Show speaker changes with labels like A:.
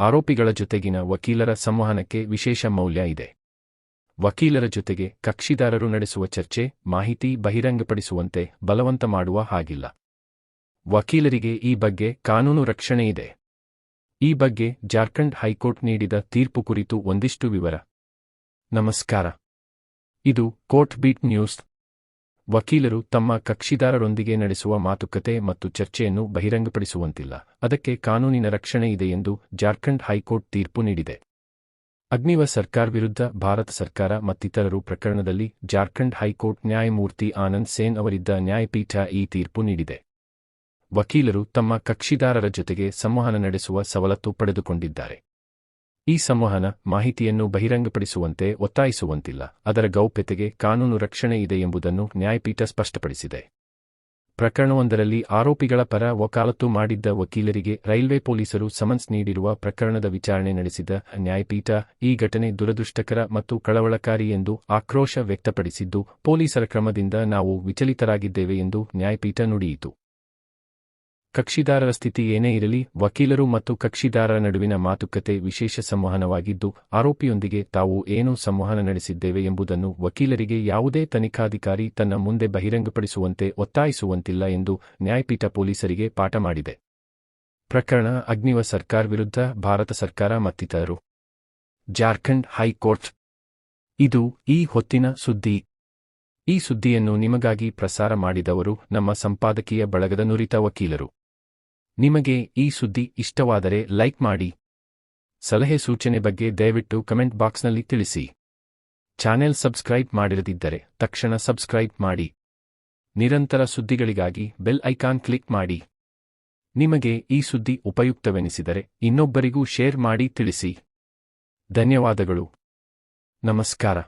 A: ಆರೋಪಿಗಳ ಜೊತೆಗಿನ ವಕೀಲರ ಸಂವಹನಕ್ಕೆ ವಿಶೇಷ ಮೌಲ್ಯ ಇದೆ. ವಕೀಲರ ಜೊತೆಗೆ ಕಕ್ಷಿದಾರರು ನಡೆಸುವ ಚರ್ಚೆ, ಮಾಹಿತಿ ಬಹಿರಂಗಪಡಿಸುವಂತೆ ಬಲವಂತ ಮಾಡುವ ಹಾಗಿಲ್ಲ. ವಕೀಲರಿಗೆ ಈ ಬಗ್ಗೆ ಕಾನೂನು ರಕ್ಷಣೆ ಇದೆ. ಈ ಬಗ್ಗೆ ಜಾರ್ಖಂಡ್ ಹೈಕೋರ್ಟ್ ನೀಡಿದ ತೀರ್ಪು ಕುರಿತು ಒಂದಿಷ್ಟು ವಿವರ. ನಮಸ್ಕಾರ. ಇದು ಕೋರ್ಟ್ ಬೀಟ್ ನ್ಯೂಸ್. ವಕೀಲರು ತಮ್ಮ ಕಕ್ಷಿದಾರರೊಂದಿಗೆ ನಡೆಸುವ ಮಾತುಕತೆ ಮತ್ತು ಚರ್ಚೆಯನ್ನು ಬಹಿರಂಗಪಡಿಸುವಂತಿಲ್ಲ. ಅದಕ್ಕೆ ಕಾನೂನಿನ ರಕ್ಷಣೆ ಇದೆ ಎಂದು ಜಾರ್ಖಂಡ್ ಹೈಕೋರ್ಟ್ ತೀರ್ಪು ನೀಡಿದೆ. ಅಗ್ನಿವ ಸರ್ಕಾರ್ ವಿರುದ್ಧ ಭಾರತ ಸರ್ಕಾರ ಮತ್ತಿತರರು ಪ್ರಕರಣದಲ್ಲಿ ಜಾರ್ಖಂಡ್ ಹೈಕೋರ್ಟ್ ನ್ಯಾಯಮೂರ್ತಿ ಆನಂದ್ ಸೇನ್ ಅವರಿದ್ದ ನ್ಯಾಯಪೀಠ ಈ ತೀರ್ಪು ನೀಡಿದೆ. ವಕೀಲರು ತಮ್ಮ ಕಕ್ಷಿದಾರರ ಜೊತೆಗೆ ಸಂವಹನ ನಡೆಸುವ ಸವಲತ್ತು ಪಡೆದುಕೊಂಡಿದ್ದಾರೆ. ಈ ಸಂವಹನ ಮಾಹಿತಿಯನ್ನು ಬಹಿರಂಗಪಡಿಸುವಂತೆ ಒತ್ತಾಯಿಸುವಂತಿಲ್ಲ. ಅದರ ಗೌಪ್ಯತೆಗೆ ಕಾನೂನು ರಕ್ಷಣೆ ಇದೆ ಎಂಬುದನ್ನು ನ್ಯಾಯಪೀಠ ಸ್ಪಷ್ಟಪಡಿಸಿದೆ. ಪ್ರಕರಣವೊಂದರಲ್ಲಿ ಆರೋಪಿಗಳ ಪರ ವಕಾಲತ್ತು ಮಾಡಿದ್ದ ವಕೀಲರಿಗೆ ರೈಲ್ವೆ ಪೊಲೀಸರು ಸಮನ್ಸ್ ನೀಡಿರುವ ಪ್ರಕರಣದ ವಿಚಾರಣೆ ನಡೆಸಿದ ನ್ಯಾಯಪೀಠ ಈ ಘಟನೆ ದುರದೃಷ್ಟಕರ ಮತ್ತು ಕಳವಳಕಾರಿ ಎಂದು ಆಕ್ರೋಶ ವ್ಯಕ್ತಪಡಿಸಿದ್ದು, ಪೊಲೀಸರ ಕ್ರಮದಿಂದ ನಾವು ವಿಚಲಿತರಾಗಿದ್ದೇವೆ ಎಂದು ನ್ಯಾಯಪೀಠ ನುಡಿಯಿತು. ಕಕ್ಷಿದಾರರ ಸ್ಥಿತಿ ಏನೇ ಇರಲಿ, ವಕೀಲರು ಮತ್ತು ಕಕ್ಷಿದಾರರ ನಡುವಿನ ಮಾತುಕತೆ ವಿಶೇಷ ಸಂವಹನವಾಗಿದ್ದು, ಆರೋಪಿಯೊಂದಿಗೆ ತಾವು ಏನು ಸಂವಹನ ನಡೆಸಿದ್ದೇವೆ ಎಂಬುದನ್ನು ವಕೀಲರಿಗೆ ಯಾವುದೇ ತನಿಖಾಧಿಕಾರಿ ತನ್ನ ಮುಂದೆ ಬಹಿರಂಗಪಡಿಸುವಂತೆ ಒತ್ತಾಯಿಸುವಂತಿಲ್ಲ ಎಂದು ನ್ಯಾಯಪೀಠ ಪೊಲೀಸರಿಗೆ ಪಾಠ ಮಾಡಿದೆ. ಪ್ರಕರಣ, ಅಗ್ನಿವ ಸರ್ಕಾರ್ ವಿರುದ್ಧ, ಭಾರತ ಸರ್ಕಾರ ಮತ್ತಿತರರು. Jharkhand high court. ಇದು ಈ ಹೊತ್ತಿನ ಸುದ್ದಿ. ಈ ಸುದ್ದಿಯನ್ನು ನಿಮಗಾಗಿ ಪ್ರಸಾರ ಮಾಡಿದವರು ನಮ್ಮ ಸಂಪಾದಕೀಯ ಬಳಗದ ನುರಿತ ವಕೀಲರು. ನಿಮಗೆ ಈ ಸುದ್ದಿ ಇಷ್ಟವಾದರೆ ಲೈಕ್ ಮಾಡಿ. ಸಲಹೆ ಸೂಚನೆ ಬಗ್ಗೆ ದಯವಿಟ್ಟು ಕಮೆಂಟ್ ಬಾಕ್ಸ್ನಲ್ಲಿ ತಿಳಿಸಿ. ಚಾನೆಲ್ ಸಬ್ಸ್ಕ್ರೈಬ್ ಮಾಡಿರದಿದ್ದರೆ ತಕ್ಷಣ ಸಬ್ಸ್ಕ್ರೈಬ್ ಮಾಡಿ. ನಿರಂತರ ಸುದ್ದಿಗಳಿಗಾಗಿ ಬೆಲ್ ಐಕಾನ್ ಕ್ಲಿಕ್ ಮಾಡಿ. ನಿಮಗೆ ಈ ಸುದ್ದಿ ಉಪಯುಕ್ತವೆನಿಸಿದರೆ ಇನ್ನೊಬ್ಬರಿಗೂ ಶೇರ್ ಮಾಡಿ ತಿಳಿಸಿ. ಧನ್ಯವಾದಗಳು. ನಮಸ್ಕಾರ.